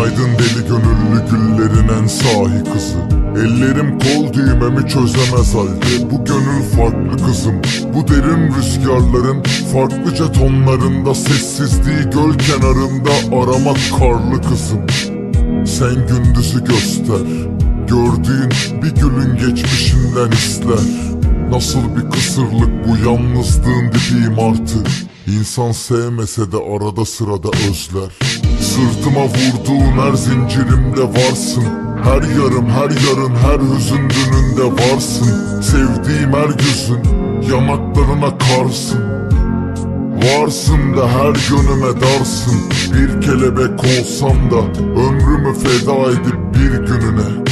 Olsaydın deli gönüllü güllerin en sahi kızı. Ellerim kol düğmemi çözemez halde. Bu gönül farklı kızım. Bu derin rüzgarların farklıca tonlarında Sessizliği göl kenarında aramak karlı kızım. Sen gündüzü göster. Gördüğün bir gülün geçmişinden izler Nasıl bir kısırlık bu yalnızlığın dibiyim artık İnsan sevmese de arada sırada özler. Sırtıma vurduğun her zincirimde varsın. Her yarım her yarın her hüzün dününde varsın. Sevdiğim her gözün yanaklarına karsın. Varsın da her gönüme darsın. Bir kelebek olsam da Ömrümü feda edip bir gününe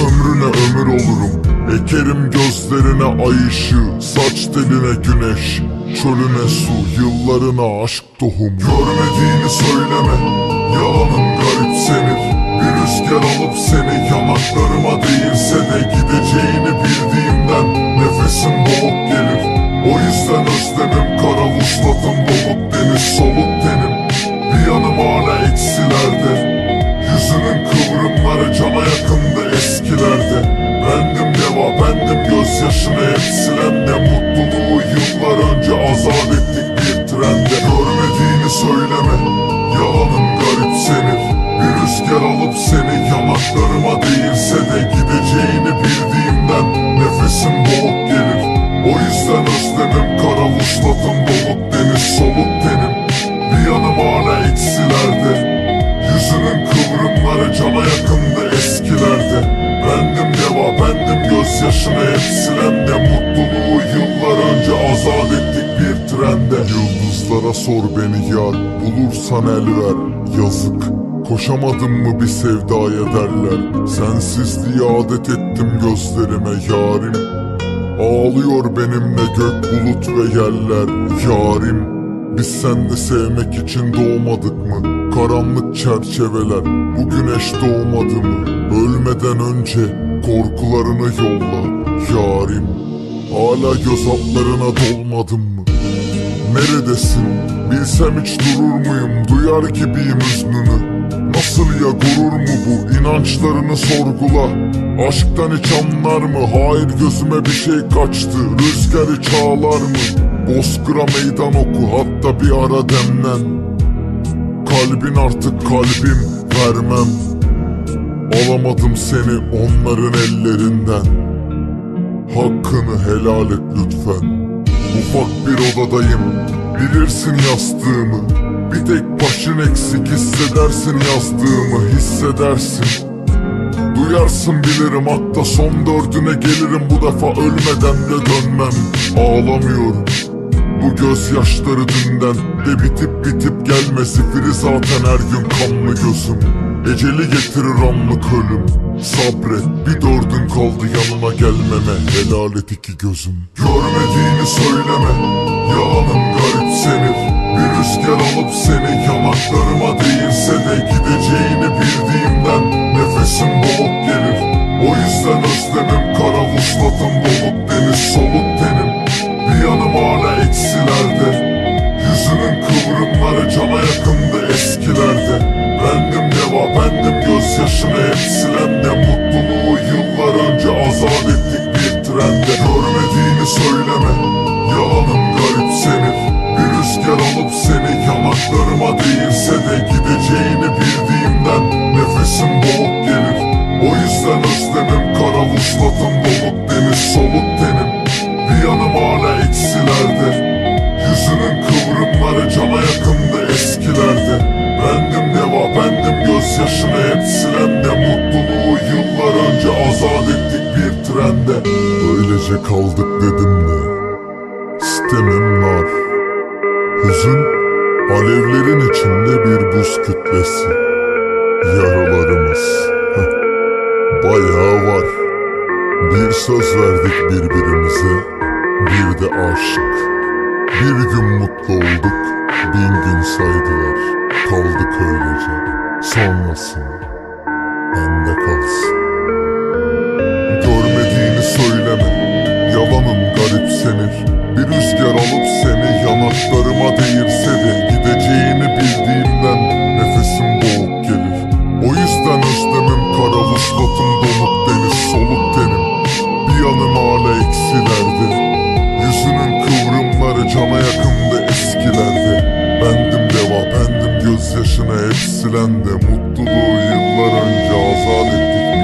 Ömrüne ömür olurum Ekerim gözlerine ay ışığı Saç teline güneş. Çölüne su Yıllarına aşk tohumu Görmediğini söyleme Yalanın garipsenir Bir rüzgar alıp seni Yanaklarıma değilse de Gideceğini bildiğimden Nefesim boğuk gelir. O yüzden özlemim Kara vuslatım doluk deniz soluk tenim. Bir yanım hala eksilerde Yüzünün kıvrımları cana yakındı eskilerde bendim gözyaşını hep silen de Mutluluğu yıllar önce azat ettik bir trende. Görmediğini söyleme yalanın garipsenir Bir rüzgar alıp seni yanaklarıma değilse de Gideceğini bildiğimden nefesim boğuk gelir. O yüzden özlemim kara vuslatım doluk deniz soluk tenim Bir yanım hala eksilerde Yüzünün kıvrımları cana yakındı eskilerde Bendim deva bendim gözyaşını hep silen de Mutluluğu yıllar önce azat ettik bir trende. Yıldızlara sor beni yar bulursan el ver. Yazık koşamadım mı bir sevdaya derler. Sensizliği adet ettim gözlerime yarim. Ağlıyor benimle gök bulut ve yerler. Yarim biz senle sevmek için doğmadık mı? Karanlık çerçeveler bu güneş doğmadı mı? Ölmeden önce korkularını yolla Yarim hala göz altlarına dolmadın mı? Neredesin? Bilsem hiç durur muyum? Duyar gibiyim hüznünü Nasıl ya gurur mu bu? İnançlarını sorgula Aşktan hiç anlar mı? Hayır gözüme bir şey kaçtı Rüzgarı çağlar mı? Bozkır'a meydan oku Hatta bir ara demlen Kalbin artık kalbim vermem Alamadım seni onların ellerinden Hakkını helal et lütfen. Ufak bir odadayım. Bilirsin yastığımı. Bir tek başın eksik hissedersin yazdığımı Hissedersin. Duyarsın bilirim hatta son dördüne gelirim Bu defa ölmeden de dönmem. Ağlamıyorum. Bu gözyaşları dünden de bitip bitip gelmesi Firi zaten her gün kanlı gözüm. Eceli getirir anlık ölüm Sabret bir dördün kaldı yanına gelmeme. Helal et iki gözüm. Görmediğini söyleme. Yalanın garipsenir Bir rüzgar alıp seni yanaklarıma değilse de Gideceğini bildiğimden nefesim boğuk gelir. O yüzden özlemim kara vuslatım doluk deniz soluk tenim. Bir yanım hala eksilerde Yüzünün kıvrımları cana yakındı eskilerde Bendim deva bendim gözyaşını hep bir yanım hala eksilerde Yüzünün kıvrımları cana yakındı eskilerde Bendim deva bendim gözyaşını hep silen de Mutluluğu yıllar önce azat ettik bir trende. Öylece kaldık dedim de Sistemim nar. Hüzün alevlerin içinde bir buz kütlesi. Yaralarımız bayağı var bir söz verdik birbirimize, bir de aşk. Bir gün mutlu olduk, bin gün saydılar. Kaldık öylece, sonrası bende kalsın. Silendi Mutluluğu yıllar önce azat etti